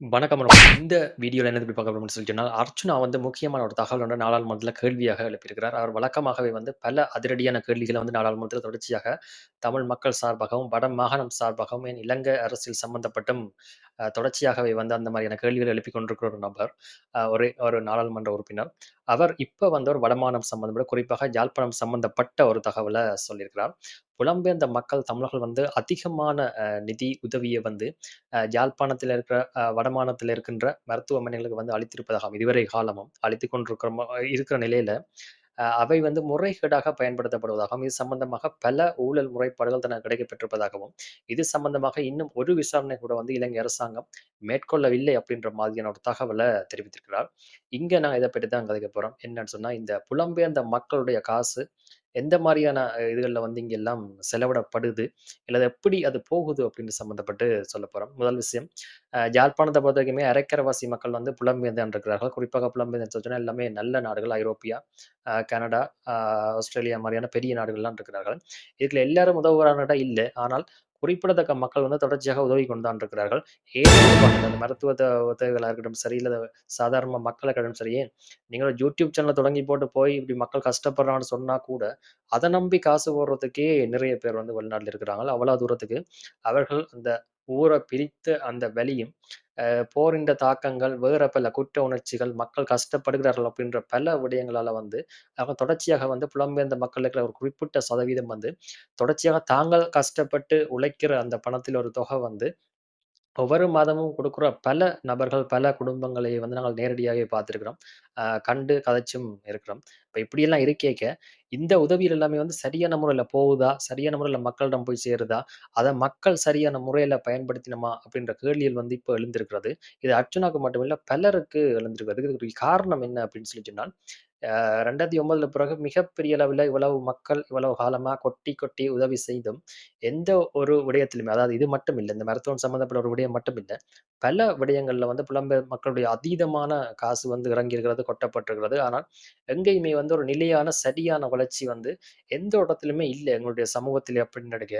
வணக்கம் வணக்கம். இந்த வீடியோல என்ன பத்தி பார்க்க போறோம்னு சொல்லிட்டீங்கன்னா, வந்து முக்கியமான ஒரு தகவல் ஒண்ண நாடாளுமன்றத்தில கேள்வியாக எழுப்பியிருக்கிறார். அவர் வழக்கமாகவே வந்து பல அதிரடியான கேள்விகள வந்து நாடாளுமன்றத்தில தொடர்ச்சியாக தமிழ் மக்கள் சார்பாகவும், வட மாகாணம் சார்பாகவும், ஏன் இலங்கை அரசியல் சம்பந்தப்பட்டும் அ தொடர்ச்சியாகவே வந்து அந்த மாதிரியான கேள்விகள எழுப்பிக் கொண்டிருக்கிற ஒரு நபர். அ ஒரு ஒரு நாடாளுமன்ற உறுப்பினர். அவர் இப்ப வந்து ஒரு வடமானம் சம்பந்தப்பட குறிப்பாக யாழ்ப்பாணம் சம்பந்தப்பட்ட ஒரு தகவலை சொல்லியிருக்கிறார். புலம்பெயர்ந்த மக்கள் தமிழர்கள் வந்து அதிகமான நிதி உதவியை வந்து அ இருக்கிற வடமானத்தில் இருக்கின்ற மருத்துவமனைகளுக்கு வந்து அளித்திருப்பதாகவும், இதுவரை காலமும் அளித்து கொண்டிருக்கிற இருக்கிற நிலையில, அவை வந்து முறைகேடாக பயன்படுத்தப்படுவதாகவும், இது சம்பந்தமாக பல ஊழல் முறைப்பாடுகள் தனக்கு கிடைக்கப்பெற்றிருப்பதாகவும், இது சம்பந்தமாக இன்னும் ஒரு விசாரணை கூட வந்து இலங்கை அரசாங்கம் மேற்கொள்ளவில்லை அப்படின்ற மாதிரியான ஒரு தகவலை தெரிவித்திருக்கிறார். இங்க நான் இதை பற்றி தான் கதைக்க போறோம். என்னன்னு சொன்னா, இந்த புலம்பெயர்ந்த மக்களுடைய காசு எந்த மாதிரியான இதுகளில் இதுகள்ல வந்து இங்க எல்லாம் செலவிடப்படுது, இல்லை அது எப்படி அது போகுது அப்படின்னு சம்மந்தப்பட்டு சொல்ல போறோம். முதல் விஷயம், ஜாழ்ப்பாணத்தை பொறுத்த வரைக்குமே அரைக்கரவாசி மக்கள் வந்து புலம்பெயர்ந்தான் இருக்கிறார்கள். குறிப்பாக புலம்பெயர்ந்து சொன்னா எல்லாமே நல்ல நாடுகள். ஐரோப்பியா, கனடா, ஆஸ்திரேலியா மாதிரியான பெரிய நாடுகள்லாம் இருக்கிறார்கள். இதுல எல்லாரும் உதவுறாங்கட்டா இல்ல. ஆனால் குறிப்பிடத்தக்க மக்கள் வந்து தொடர்ச்சியாக உதவி கொண்டு தான் இருக்கிறார்கள். மருத்துவ உதவிகளாக இருக்கட்டும் சரி, இல்ல சாதாரண மக்களா இருக்கட்டும் சரி, ஏன் யூடியூப் சேனலை தொடங்கி போட்டு போய் இப்படி மக்கள் கஷ்டப்படுறான்னு சொன்னா கூட, அதை நம்பி காசு போடுறதுக்கே நிறைய பேர் வந்து வெளிநாட்டில் இருக்கிறாங்க. அவ்வளவு தூரத்துக்கு அவர்கள் அந்த ஊரை பிரித்த அந்த வழியும் போரின்ற தாக்கங்கள், வேற பல குற்ற உணர்ச்சிகள், மக்கள் கஷ்டப்படுகிறார்கள் அப்படின்ற பல விடயங்களால வந்து, அவங்க தொடர்ச்சியாக வந்து புலம்பெயர்ந்த மக்கள் இருக்கிற ஒரு குறிப்பிட்ட சதவீதம் வந்து, தொடர்ச்சியாக தாங்கள் கஷ்டப்பட்டு உழைக்கிற அந்த பணத்தில் ஒரு தொகை வந்து, ஒவ்வொரு மாதமும் கொடுக்குற பல நபர்கள், பல குடும்பங்களை வந்து நாங்கள் நேரடியாகவே பார்த்திருக்கிறோம். கண்டு கதைச்சும் இருக்கிறோம். இப்ப இப்படியெல்லாம் இருக்கேக்க, இந்த உதவிகள் எல்லாமே வந்து சரியான முறையில போகுதா? சரியான முறையில மக்களிடம் போய் சேருதா? அதை மக்கள் சரியான முறையில பயன்படுத்தினோமா? அப்படின்ற கேள்வியில் வந்து இப்போ எழுந்திருக்கிறது. இது அர்ச்சனாக்கு மட்டுமில்லை பலருக்கு எழுந்திருக்கிறது. இதுக்கு காரணம் என்ன அப்படின்னு சொல்லி சொன்னால், ரெண்டாயிரத்தி ஒன்பதுல பிறகு மிகப்பெரிய அளவில் இவ்வளவு மக்கள் இவ்வளவு காலமா கொட்டி கொட்டி உதவி செய்தும், எந்த ஒரு விடயத்திலுமே அதாவது இது மட்டும் இல்ல. இந்த மருத்துவம் சம்மந்தப்பட்ட ஒரு விடயம் மட்டும் இல்லை பல விடயங்கள்ல வந்து புலம்பெயர் மக்களுடைய அதீதமான காசு வந்து இறங்கியிருக்கிறது, கொட்டப்பட்டிருக்கிறது. ஆனால் எங்கேயுமே வந்து ஒரு நிலையான, சரியான வளர்ச்சி வந்து எந்த இடத்திலுமே இல்ல எங்களுடைய சமூகத்தில் அப்படின்னு நினைக்க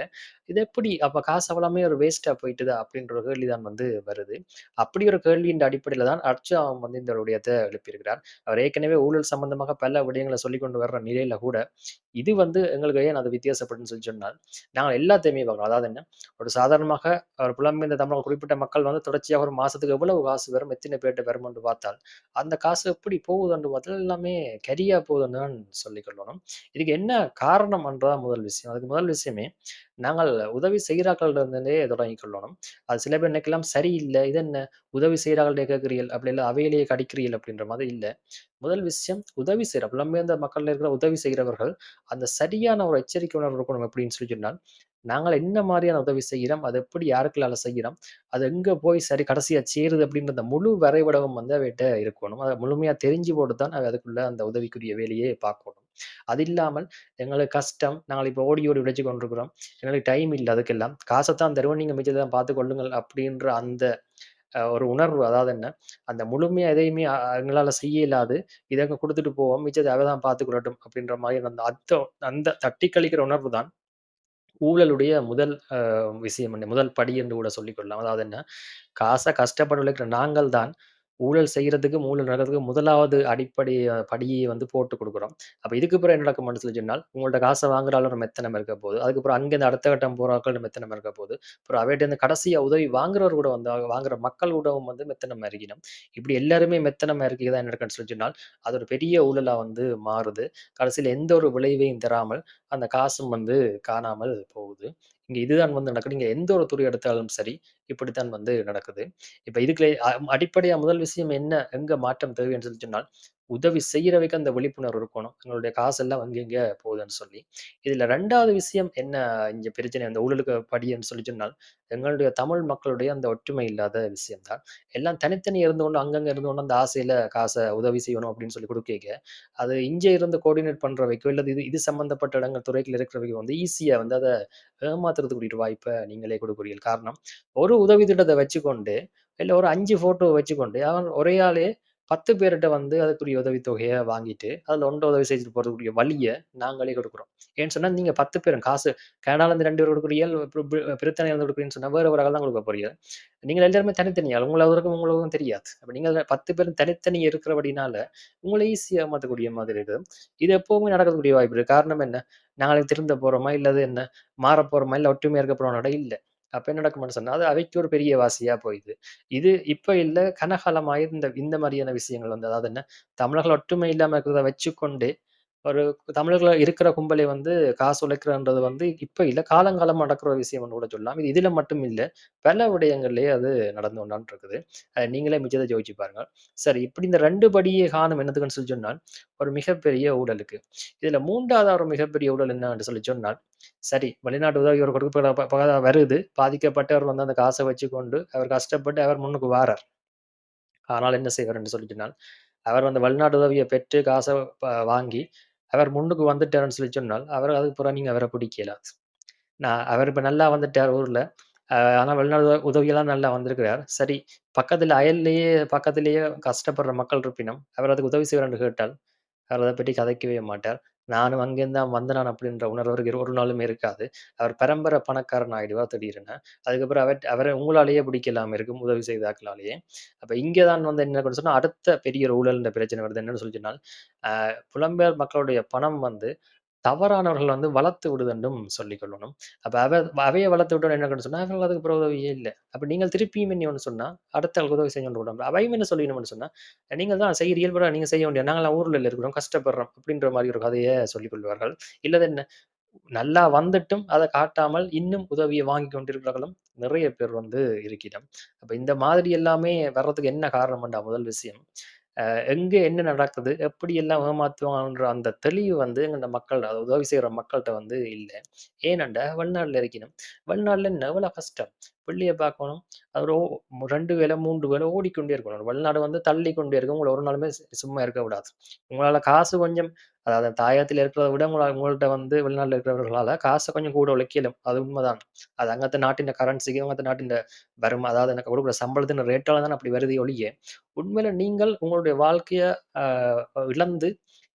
இது எப்படி அப்ப காசு அவ்வளோமே ஒரு வேஸ்ட்டாக போயிட்டுதா? அப்படின்ற ஒரு கேள்வி தான் வந்து வருது. அப்படி ஒரு கேள்வியின் அடிப்படையில தான் அர்ச்சனா வந்து இந்த விடயத்தை எழுப்பியிருக்கிறார். அவர் ஏற்கனவே ஊழல் சம்மந்த சம்பந்தமாக பல விடயங்களை சொல்லி கொண்டு வர்ற நிலையில கூட, இது வந்து எங்களுக்கு ஏன் அது வித்தியாசப்படுன்னு சொல்லி சொன்னால், நாங்கள் எல்லாத்தையுமே பார்க்கணும் அதாவது என்ன, ஒரு சாதாரணமாக ஒரு புலம்பெயர்ந்த தமிழக குறிப்பிட்ட மக்கள் வந்து தொடர்ச்சியாக ஒரு மாசத்துக்கு எவ்வளவு காசு வரும், எத்தனை பேர்ட்ட வரும் என்று பார்த்தால், அந்த காசு எப்படி போகுதுன்னு பார்த்தால் எல்லாமே கரியா போகுதுன்னு தான் சொல்லிக் கொள்ளணும். இதுக்கு என்ன காரணம் என்றதான் முதல் விஷயம். அதுக்கு முதல் விஷயமே, நாங்கள் உதவி செய்றாக்களிடமிருந்தே தொடங்கிக் கொள்ளணும். அது சில பேர் நினைக்கலாம் சரியில்லை இது என்ன உதவி செய்கிறார்கள்டே கேட்கிறீர்கள், அப்படி இல்லை அவையிலேயே கடிக்கிறீர்கள் அப்படின்ற மாதிரி இல்லை முதல் விஷயம் உதவி செய்கிற புலம்பெயர்ந்த மக்களில் இருக்கிற உதவி செய்கிறவர்கள் அந்த சரியான ஒரு எச்சரிக்கை உணர்வு இருக்கணும் எப்படின்னு சொல்லி சொன்னால், நாங்கள் என்ன மாதிரியான உதவி செய்கிறோம், அது எப்படி யாருக்களால செய்கிறோம், அது எங்கே போய் சரி கடைசியா சேருது அப்படின்ற அந்த முழு வரைபடமும் வந்து அவர்கிட்ட இருக்கணும். அதை முழுமையாக தெரிஞ்சு போட்டு தான் அதுக்குள்ளே அதுக்குள்ள அந்த உதவிக்குரிய வேலையே பார்க்கணும். அது இல்லாமல் எங்களுக்கு கஷ்டம், நாங்கள் இப்ப ஓடி ஓடி உடைச்சு கொண்டிருக்கிறோம். எங்களுக்கு டைம் இல்ல அதுக்கெல்லாம். காசத்தான் தருவோம், நீங்க தான் பார்த்து கொள்ளுங்கள் அப்படின்ற அந்த ஒரு உணர்வு அதாவது என்ன, அந்த முழுமையா எதையுமே எங்களால் எங்களால செய்ய இல்லாது இதை கொடுத்துட்டு குடுத்துட்டு போவோம். மிச்சத்தை அவ தான் பார்த்துக்கிடட்டும் அப்படின்ற மாதிரி அந்த அத்த அந்த தட்டி கழிக்கிற உணர்வு தான் ஊழலுடைய முதல் விஷயம் என்ன முதல் படி என்று கூட சொல்லிக் கொள்ளலாம். அதாவது என்ன, காசை கஷ்டப்பட்டு உழைக்கிற நாங்கள் தான் ஊழல் செய்கிறதுக்கு ஊழல் நடக்கிறதுக்கு முதலாவது அடிப்படை படியை வந்து போட்டு கொடுக்குறோம் அப்போ இதுக்கு பிறகு என்ன நடக்கும் சொல்லி சொன்னால், உங்கள்ட்ட காசை வாங்குற ஒரு மெத்தனம் இருக்க போகுது. அதுக்கப்புறம் அங்கேருந்து அடுத்த கட்டம் போற மெத்தனம் இருக்க போகுது. அப்புறம் அவைட்டருந்து கடைசியாக உதவி வாங்குறவர் கூட வந்து வாங்குற மக்கள் கூடவும் வந்து மெத்தனம் இருக்கணும். இப்படி எல்லாருமே மெத்தனமா இருக்கையில என்ன நடக்குன்னு சொல்லி சொன்னால், அது ஒரு பெரிய ஊழலாக வந்து மாறுது. கடைசியில் எந்த ஒரு விளைவையும் தராமல், அந்த காசும் வந்து காணாமல் போகுது. இங்கே இதுதான் வந்து நடக்குது. நீங்க எந்த ஒரு துறை எடுத்தாலும் சரி, இப்படித்தான் வந்து நடக்குது. இப்ப இதுக்குள்ள அடிப்படையாக அடிப்படையா முதல் விஷயம் என்ன, எங்க மாற்றம் தேவைன்னு சொல்லி சொன்னால், உதவி செய்றவைக்கு அந்த விழிப்புணர்வு இருக்கணும். எங்களுடைய காசெல்லாம் அங்க இங்கே போகுதுன்னு சொல்லி. இதுல ரெண்டாவது விஷயம் என்ன இங்க பிரச்சனை அந்த ஊழலுக்கு படின்னு சொல்லி சொன்னால், எங்களுடைய தமிழ் மக்களுடைய அந்த ஒற்றுமை இல்லாத விஷயம் தான். எல்லாம் தனித்தனி இருந்து கொண்டு அங்கங்க இருந்து கொண்டு அந்த ஆசையில காசை உதவி செய்யணும் அப்படின்னு சொல்லி கொடுக்க அது இங்கே இருந்து கோஆர்டினேட் பண்றவைக்கோ, இல்லை இது இது சம்பந்தப்பட்ட இடங்கள் துறைகள் இருக்கிறவைக்கு வந்து ஈஸியா வந்து அதை ஏமாத்துறதுக்குரிய வாய்ப்பை நீங்களே கொடுக்குறீர்கள் காரணம், ஒரு உதவி திட்டத்தை வச்சுக்கொண்டு, இல்லை ஒரு அஞ்சு ஃபோட்டோ வச்சுக்கொண்டு, அவன் ஒரே ஆளே பத்து பேர்கிட்ட வந்து அதுக்குரிய உதவித்தொகையை வாங்கிட்டு, அதில் ஒண்ட உதவி செய்துட்டு போகிறதுக்குரிய வழியை நாங்களே கொடுக்குறோம் ஏன்னு சொன்னா, நீங்க 10 பேரும் காசு கனடாலேருந்து ரெண்டு பேர் கொடுக்குறீங்க பிரி கொடுக்குறீங்கன்னு சொன்னால் வேறு சொன்னா, தான் கொடுக்க போறீங்க. நீங்கள் எல்லாருமே தனித்தனியாக ஆள். அவருக்கும் உங்களுக்கும் தெரியாது. அப்போ நீங்கள் பத்து பேரும் தனித்தனி இருக்கிறபடினால, உங்களை ஈஸியாக மாற்றக்கூடிய மாதிரி இருக்குது. இது எப்போவுமே நடக்கக்கூடிய வாய்ப்பு இருக்கு. காரணம் என்ன? நாளைக்கு திருந்த போறோமா? இல்லை அது என்ன? மாறப் போகிறோமா இல்லை ஒற்றுமையா இருக்க போறோமான்னா இல்லை அப்போ என்ன நடக்கும்னு சொன்னா, அது அவைக்கு ஒரு பெரிய வாசியா போயிது. இது இப்ப இல்ல, கனகாலமாக இந்த இந்த மாதிரியான விஷயங்கள் வந்து அதாவது என்ன? தமிழர்கள் ஒற்றுமை இல்லாம இருக்கிறத வச்சுக்கொண்டு, ஒரு தமிழர்களா இருக்கிற கும்பலை வந்து காசு உழைக்கிறன்றது வந்து இப்போ இல்லை காலங்காலம் நடக்கிற விஷயம் விஷயம்னு கூட சொல்லலாம். இது இதுல மட்டும் இல்லை பல விடயங்கள்லயே அது நடந்து கொண்டான் இருக்குது. நீங்களே மிச்சத்தை ஜோதிச்சு பாருங்க. சரி, இப்படி இந்த ரெண்டு படியே காணும் என்னதுக்குன்னு சொல்லி சொன்னால், ஒரு மிகப்பெரிய ஊழலுக்கு. இதுல 3வது ஒரு மிகப்பெரிய ஊழல் என்னன்னு சொல்லி சொன்னால், சரி வெளிநாட்டு உதவி ஒரு கொடுக்க ப வருது. பாதிக்கப்பட்டவர் வந்து அந்த காச வச்சுக்கொண்டு, அவர் கஷ்டப்பட்டு அவர் முன்னுக்கு வாரார். ஆனால் என்ன செய்வார் என்று சொல்லி சொன்னால், அவர் வந்து வெளிநாட்டு உதவியை பெற்று காசை வாங்கி, அவர் முன்னுக்கு வந்துட்டாருன்னு சொல்லி சொன்னால், அவர் அதுக்கு பிறகு நீங்க அவரை பிடிக்க நான் அவர் இப்போ நல்லா வந்துட்டார் ஊரில் ஆனால் வெளிநாடு உதவியெல்லாம் நல்லா வந்திருக்கிறார். சரி, பக்கத்தில் அயல்லையே பக்கத்திலேயே கஷ்டப்படுற மக்கள் இருப்பினும், அவர் அதுக்கு உதவி செய்வார்ன்னு கேட்டால், அவர் அதை பற்றி கதைக்கவே மாட்டார். நானும் அங்கேருந்து தான் வந்தனான் அப்படின்ற உணர்வு ஒரு நாளுமே இருக்காது. அவர் பரம்பர பணக்காரன் ஆயிடுவார் திடீர்னு அதுக்கப்புறம் அவர் அவரை உங்களாலேயே பிடிக்கலாம இருக்கும், உதவி செய்தாக்களாலேயே அப்போ அப்ப தான் வந்து என்ன நடக்கும்னு சொன்னா, அடுத்த பெரிய ஒரு ஊழல்ன்ற பிரச்சனை வருது. என்னன்னு சொல்லி சொன்னால், புலம்பெயர் மக்களுடைய பணம் வந்து தவறானவர்கள் வந்து வளர்த்து விடுதென்றும் சொல்லிக் கொள்ளணும். அப்ப அவ அவையை வளர்த்து விட்டோனே என்ன சொன்னால் சொன்னா, அவர்கள் அதுக்கு பிறகு உதவியே இல்ல. அப்ப நீங்கள் திருப்பியும் என்ன ஒண்ணு சொன்னா, அடுத்த ஆளுக்கு உதவி செய்ய கொண்டு அவையும் என்ன சொல்லிக்கணும்னு சொன்னா, நீங்கள் தான் செய்ய இயல்பா நீங்க செய்ய வேண்டியது. நாங்கள் ஊர்ல இருக்கிறோம், கஷ்டப்படுறோம். அப்படின்ற மாதிரி ஒரு கதையை சொல்லிக் கொள்வார்கள். இல்லது என்ன, நல்லா வந்துட்டும் அதை காட்டாமல் இன்னும் உதவியை வாங்கி கொண்டிருக்கிறார்களும் நிறைய பேர் வந்து இருக்கிறோம் அப்ப இந்த மாதிரி எல்லாமே வர்றதுக்கு என்ன காரணம்டா முதல் விஷயம், எங்க என்ன நடக்குது? எப்படியெல்லாம் ஏமாத்துவாங்கன்ற அந்த தெளிவு வந்து இந்த மக்கள் அதை உதவி செய்கிற மக்கள்கிட்ட வந்து இல்ல. ஏனென்றா வெளிநாட்டில் இருக்கணும் வெளிநாட்டில் என்ன எவ்வளோ கஷ்டம். பிள்ளைய பார்க்கணும். அது ஓ 2 வேல, 3 வேல ஓடிக்கொண்டே இருக்கணும். வெளிநாடு வந்து தள்ளி கொண்டே இருக்கும். உங்களை ஒரு நாளுமே சும்மா இருக்க விடாது. உங்களால காசு கொஞ்சம் அதாவது தாயத்தில் இருக்கிறத விட உங்களால் உங்கள்ட்ட வந்து வெளிநாட்டில் இருக்கிறவர்களால காசை கொஞ்சம் கூட உழைக்கலும் அது உண்மைதான் அது அங்கத்த நாட்டின் கரன்சிக்கு, அங்கத்த நாட்டின் வரும் அதாவது எனக்கு கொடுக்குற சம்பளத்தின் ரேட்டால் தான் அப்படி வருதே ஒழிய, உண்மையில நீங்கள் உங்களுடைய வாழ்க்கையை இழந்து,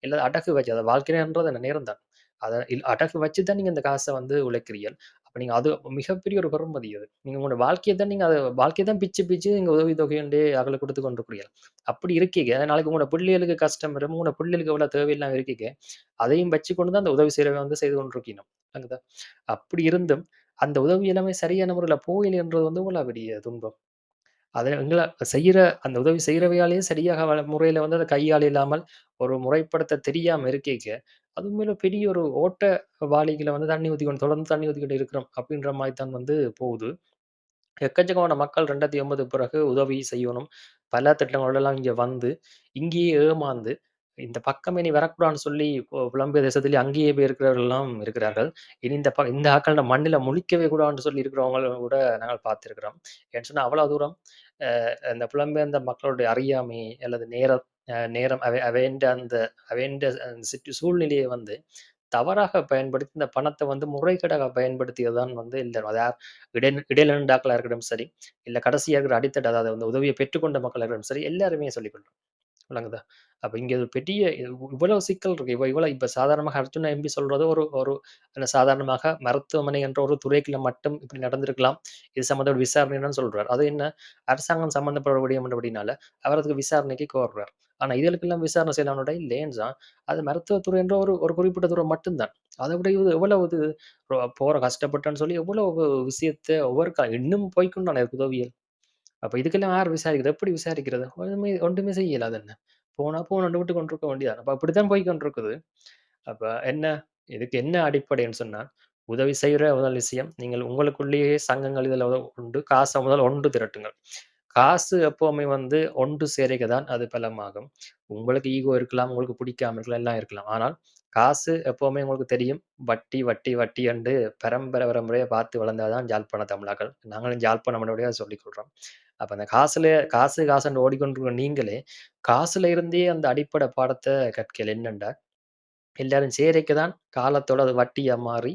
இல்லை அடகு வச்சு அதை வாழ்க்கைன்றது என்ன நேரம் தான். அதை அடகு வச்சு தான் நீங்க இந்த காசை வந்து உழைக்கிறீர்கள். அப்போ நீங்க அது மிகப்பெரிய ஒரு பெறுமதி அது. நீங்க உங்களோட வாழ்க்கையை தான் நீங்க அதை வாழ்க்கையை தான் பிச்சு பிச்சு நீங்க உதவி தொகையுண்டே அகல கொடுத்து கொண்டிருக்கிறீர்கள். அப்படி இருக்கீங்க நாளைக்கு உங்களோட பிள்ளைகளுக்கு கஷ்டம் வரும். உங்களோட பிள்ளைகளுக்கு எவ்வளோ தேவையில்லாம இருக்கீங்க அதையும் வச்சு கொண்டு தான் அந்த உதவி செய்றவன் வந்து செய்து கொண்டிருக்கணும். விளங்குதா? அப்படி இருந்தும், அந்த உதவி எல்லாமே சரியான முறையில போகலைன்றது வந்து எவ்வளோ பெரிய துன்பம். அதை எங்களை செய்கிற அந்த உதவி செய்கிறவையாலேயே சரியாக முறையில் முறையில வந்து அதை கையாள இல்லாமல், ஒரு முறைப்படுத்த தெரியாம இருக்கைக, அது உண்மையில பெரிய ஒரு ஓட்ட வாளிகளை வந்து தண்ணி ஊற்றிக்கொண்டு தொடர்ந்து தண்ணி ஊற்றிக்கிட்டு இருக்கிறோம். அப்படின்ற மாதிரி தான் வந்து போகுது. எக்கச்சக்கமான மக்கள் 2009 பிறகு உதவி செய்யணும். பல திட்டங்களெல்லாம் இங்கே வந்து, இங்கேயே ஏமாந்து, இந்த பக்கமே இனி வரக்கூடாதுன்னு சொல்லி பு தேசத்திலே அங்கேயே போய் இருக்கிறவர்கள்லாம் இருக்கிறார்கள். இனி இந்த ப இந்த ஆட்கள் மண்ணில் முழிக்கவே கூடாதுன்னு சொல்லி இருக்கிறவங்கள கூட நாங்கள் பார்த்திருக்கிறோம். ஏன்னு சொன்னால் அவ்வளோ தூரம் அ இந்த புலம்பெயர்ந்த மக்களுடைய அறியாமை அல்லது நேரம் நேரம் அவை அவைன்ற அந்த அவைன்ற அந்த சிற்று சூழ்நிலையை வந்து தவறாக பயன்படுத்தி, இந்த பணத்தை வந்து முறைகேடாக பயன்படுத்தியது தான் வந்து இல்லை அதா இடை இடையில இருக்கட்டும் சரி, இல்லை கடைசியாக இருக்கிற அடித்தட்டு அதாவது வந்து உதவியை பெற்றுக்கொண்ட மக்களாக இருக்கட்டும் சரி, எல்லாருமே சொல்லிக்கொள்றோம் விளங்குதா? அப்போ இங்கே ஒரு பெரிய இவ்வளவு சிக்கல் இருக்கு. இவ்வளோ இவ்வளோ இப்போ சாதாரணமாக அர்ஜுனா எம்பி சொல்றது ஒரு ஒரு சாதாரணமாக மருத்துவமனை என்ற ஒரு துறைக்குள்ள மட்டும் இப்படி நடந்திருக்கலாம். இது சம்மந்த விசாரணைன்னு சொல்றாரு அது என்ன அரசாங்கம் சம்மந்தப்பட்ட முடியும் அப்படின்னால, அவர் அதுக்கு விசாரணைக்கு கோர்றார். ஆனா இதுகளுக்கெல்லாம் விசாரணை செய்யலாம்னு லேன்ஸ் தான் அது மருத்துவத்துறை என்ற ஒரு ஒரு குறிப்பிட்ட துறை மட்டும்தான் அதை விட இது எவ்வளவு இது போகிற போற கஷ்டப்பட்டேன்னு சொல்லி எவ்வளவு விஷயத்த ஒவ்வொரு க இன்னும் போய்க்கொண்டு தானே உதவியல் அப்ப இதுக்கெல்லாம் யார் விசாரிக்கிறது? எப்படி விசாரிக்கிறது? ஒண்ணுமே ஒன்றுமே செய்யலை அது என்ன. போனா போணும்னு விட்டு கொண்டிருக்க வேண்டியது தான். அப்ப அப்படித்தான் போய் கொண்டிருக்குது. அப்ப என்ன? இதுக்கு என்ன அடிப்படைன்னு சொன்னால் உதவி செய்கிற முதல் விஷயம், நீங்கள் உங்களுக்குள்ளேயே சங்கங்கள் இதில் உண்டு. காசை முதல் ஒன்று திரட்டுங்கள். காசு எப்போவுமே வந்து ஒன்று சேரைக்கு தான் அது பலமாகும். உங்களுக்கு ஈகோ இருக்கலாம், உங்களுக்கு பிடிக்காம இருக்கலாம், எல்லாம் இருக்கலாம். ஆனால் காசு எப்போவுமே உங்களுக்கு தெரியும். வட்டி, வட்டி, வட்டி என்று பரம்பரை பரம்பரையாக பார்த்து வளர்ந்தாதான் ஜாழ்ப்பாண தமிழாக்கள். நாங்களும் ஜாழ்ப்பாண மண்டையோடயே சொல்லிக் கொள்றோம். அப்போ அந்த காசுல காசு காசுன்னு ஓடிக்கொண்டிருக்கிற நீங்களே, காசுல இருந்தே அந்த அடிப்படை பாடத்தை கற்கையில என்னண்டா, எல்லாரும் சேரைக்கு தான் காலத்தோட அது வட்டியாக மாறி,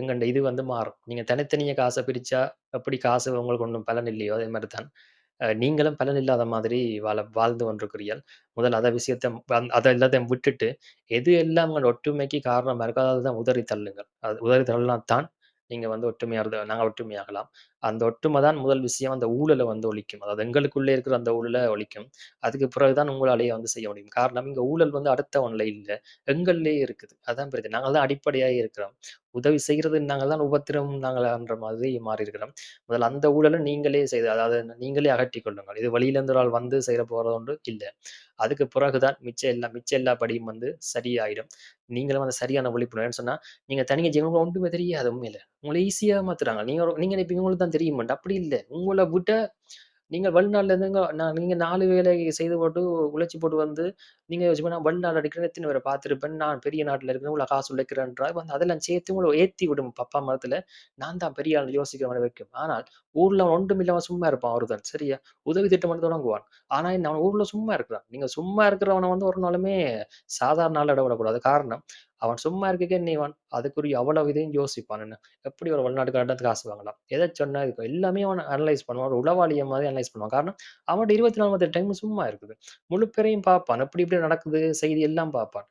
எங்கண்ட இது வந்து மாறும். நீங்கள் தனித்தனியாக காசை பிரிச்சா, எப்படி காசு உங்களுக்கு ஒன்றும் பலன் இல்லையோ, அதே மாதிரி தான் நீங்களும் பலன் இல்லாத மாதிரி வாழ வாழ்ந்து கொண்டிருக்கிறீர்கள். முதல் அத விஷயத்தை அதை எல்லாத்தையும் விட்டுட்டு, எது எல்லாம் உங்களோட ஒற்றுமைக்கு காரணமாக இருக்கோ, அதை தான் உதறி தள்ளுங்கள். அது உதறி தள்ளலாம் தான், நீங்க வந்து ஒற்றுமையா இருந்த நாங்க ஒற்றுமையாகலாம். அந்த ஒற்றுமை தான் முதல் விஷயம். அந்த ஊழலை வந்து ஒழிக்கும். அதாவது எங்களுக்குள்ளே இருக்கிற அந்த ஊழல ஒழிக்கும். அதுக்கு பிறகு தான் உங்களாலேயே வந்து செய்ய முடியும். காரணம் இங்க ஊழல் வந்து அடுத்த ஒன்றில் இல்ல. எங்கள்லயே இருக்குது. அதான் பிரச்சனை. நாங்கள் தான் அடிப்படையாக இருக்கிறோம். உதவி செய்கிறது நாங்கள் தான், உபத்திரம் நாங்கள்ன்ற மாதிரி மாறி இருக்கிறோம். முதல்ல அந்த ஊழலை நீங்களே செய்து அதாவது நீங்களே அகற்றி கொள்ளுங்கள். இது வழியிலேருந்து ஒரு ஆள் வந்து செய்கிற போறது ஒன்று இல்ல. அதுக்கு பிறகு தான் மிச்ச எல்லாம் மிச்ச எல்லா படியும் வந்து சரியாயிடும். நீங்களும் அந்த சரியான விழிப்புணர்வுன்னு ஏன்னு சொன்னா, நீங்க தனியா ஒன்றுமே தெரியாது உண்மையில. உங்களை ஈஸியா மாற்றுறாங்க நீங்க நீங்கள் நீங்க நினைப்பீங்க உங்களுக்கு தான் தெரிய மாட்டேன் அப்படி இல்லை உங்களை விட்ட நீங்க வெளிநாட்ல இருந்துங்க நான் நீங்க 4 வேலை செய்து போட்டு, உழைச்சி போட்டு வந்து, நீங்க யோசிச்சு நான் வெளிநாடு அடிக்கிறேன் எத்தனை பேரை பார்த்திருப்பேன். நான் பெரிய நாட்டில் இருக்கிறேன். உங்களை காசு உழைக்கிறேன்றா வந்து அதெல்லாம் சேர்த்து உங்களை ஏத்தி விடும் பப்பா மரத்துல. நான் தான் பெரிய ஆள் யோசிக்கிற மாதிரி வைக்கும். ஆனால் ஊர்ல ஒன்றும் இல்லாம சும்மா இருப்பான் அவருதான் சரியா? உதவி திட்டம் வந்து தொடங்குவான். ஆனா நான் அவன் ஊர்ல சும்மா இருக்கிறான். நீங்க சும்மா இருக்கிறவனை வந்து ஒரு நாளுமே சாதாரண நாள் எட விடக்கூடாது. காரணம், அவன் சும்மா இருக்கக்கே நீவான் அதுக்குரிய அவ்வளவு இதையும் யோசிப்பான் என்ன. எப்படி ஒரு வெளிநாட்டுக்காரன்ட்ட காசு வாங்கலாம்? எதை சொன்னா இருக்கும் எல்லாமே அவன் அனலைஸ் பண்ணுவான். ஒரு உளவாளியம் மாதிரி அனலைஸ் பண்ணுவான். காரணம், அவன்கிட்ட இருபத்தி நாலு மணி டைமும் சும்மா இருக்குது. முழு பேரையும் பார்ப்பான். எப்படி எப்படி நடக்குது? செய்தி எல்லாம் பார்ப்பான்.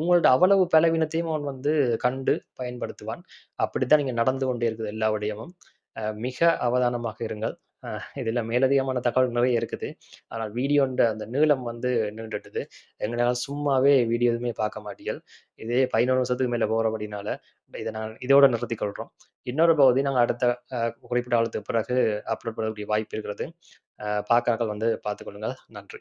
உங்களோட அவ்வளவு பலவீனத்தையும் அவன் வந்து கண்டு பயன்படுத்துவான். அப்படித்தான் இங்க நடந்து கொண்டே இருக்குது எல்லா விடயமும். மிக அவதானமாக இருங்கள். இதில் மேலதிகமான தகவல் நிறைய இருக்குது. ஆனால் வீடியோன்ற அந்த நீளம் வந்து நின்றுட்டுது எங்களால் சும்மாவே வீடியோ எதுவுமே பார்க்க மாட்டீர்கள். இதே 11 நிமிஷத்துக்கு மேல போறபடினால, இதை நான் இதோட நிறுத்தி கொள்கிறோம் இன்னொரு பகுதி நாங்கள் அடுத்த குறிப்பிட்ட காலத்துக்கு பிறகு அப்லோட் பண்ணக்கூடிய வாய்ப்பு இருக்கிறது. அ வந்து பார்த்துக்கொள்ளுங்கள் நன்றி.